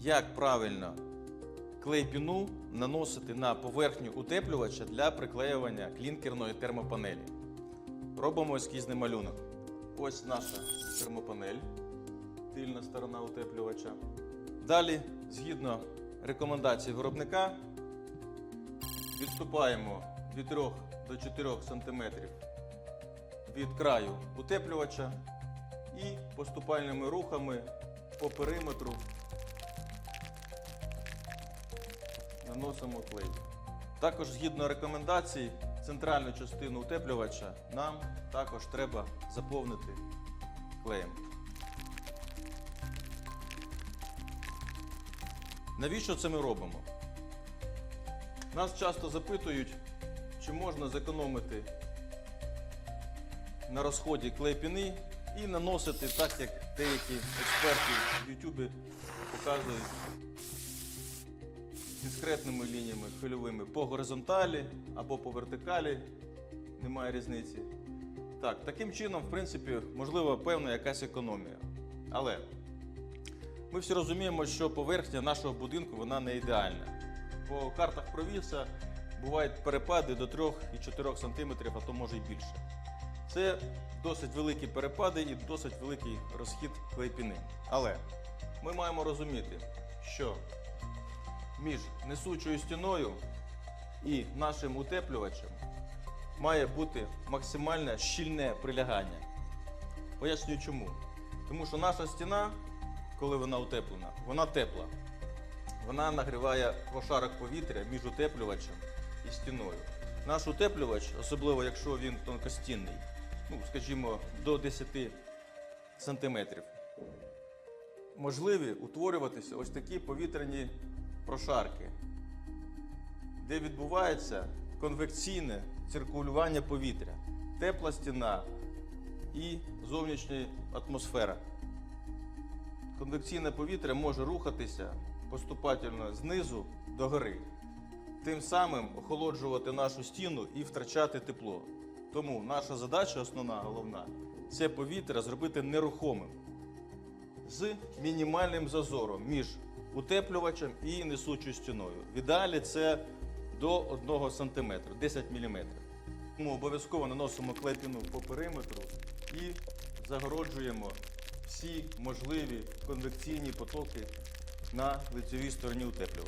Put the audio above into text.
як правильно клей-піну наносити на поверхню утеплювача для приклеювання клінкерної термопанелі. Робимо ескізний малюнок. Ось наша термопанель, тильна сторона утеплювача. Далі, згідно рекомендацій виробника, відступаємо від 3 до 4 см від краю утеплювача і поступальними рухами по периметру наносимо клей. Також згідно рекомендацій, центральну частину утеплювача нам також треба заповнити клеєм. Навіщо це ми робимо? Нас часто запитують, чи можна зекономити на розході клей-піни і наносити так, як деякі експерти в YouTube показують дискретними лініями хвильовими по горизонталі або по вертикалі, немає різниці. Так, таким чином, в принципі, можливо, певна якась економія. Але ми всі розуміємо, що поверхня нашого будинку вона не ідеальна. По картах провіса бувають перепади до 3,4 см, а то може й більше. Це досить великі перепади і досить великий розхід клейпіни. Але ми маємо розуміти, що між несучою стіною і нашим утеплювачем має бути максимальне щільне прилягання. Поясню чому. Тому що наша стіна, коли вона утеплена, вона тепла. Вона нагріває пошарок повітря між утеплювачем і стіною. Наш утеплювач, особливо якщо він тонкостінний, ну, скажімо, до 10 сантиметрів, можливі утворюватися ось такі повітряні прошарки, де відбувається конвекційне циркулювання повітря, тепла стіна і зовнішня атмосфера. Конвекційне повітря може рухатися поступательно знизу до гори, тим самим охолоджувати нашу стіну і втрачати тепло. Тому наша задача, основна, головна, це повітря зробити нерухомим з мінімальним зазором між утеплювачем і несучою стіною. В ідеалі це до 1 см, 10 мм. Тому обов'язково наносимо клепіну по периметру і загороджуємо всі можливі конвекційні потоки на лицевій стороні утеплювача.